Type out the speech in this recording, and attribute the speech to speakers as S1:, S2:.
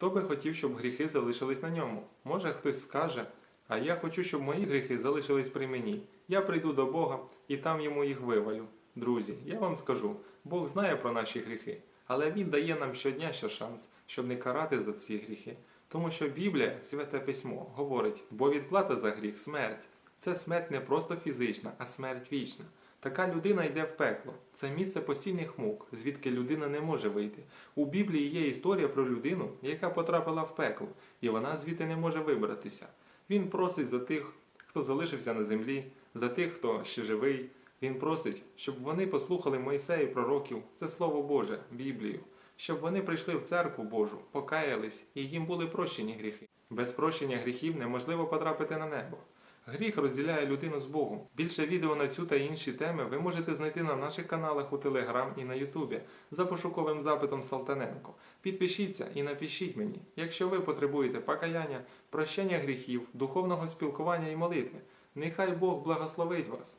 S1: Хто би хотів, щоб гріхи залишились на ньому? Може хтось скаже, а я хочу, щоб мої гріхи залишились при мені. Я прийду до Бога і там йому їх вивалю. Друзі, я вам скажу, Бог знає про наші гріхи, але Він дає нам щодня ще шанс, щоб не карати за ці гріхи. Тому що Біблія, святе письмо, говорить, бо відплата за гріх смерть. Це смерть не просто фізична, а смерть вічна. Така людина йде в пекло. Це місце постійних мук, звідки людина не може вийти. У Біблії є історія про людину, яка потрапила в пекло, і вона звідти не може вибратися. Він просить за тих, хто залишився на землі, за тих, хто ще живий. Він просить, щоб вони послухали Мойсея і пророків, це Слово Боже, Біблію, щоб вони прийшли в церкву Божу, покаялись і їм були прощені гріхи. Без прощення гріхів неможливо потрапити на небо. Гріх розділяє людину з Богом. Більше відео на цю та інші теми ви можете знайти на наших каналах у Телеграм і на Ютубі за пошуковим запитом Салтаненко. Підпишіться і напишіть мені, якщо ви потребуєте покаяння, прощення гріхів, духовного спілкування і молитви. Нехай Бог благословить вас.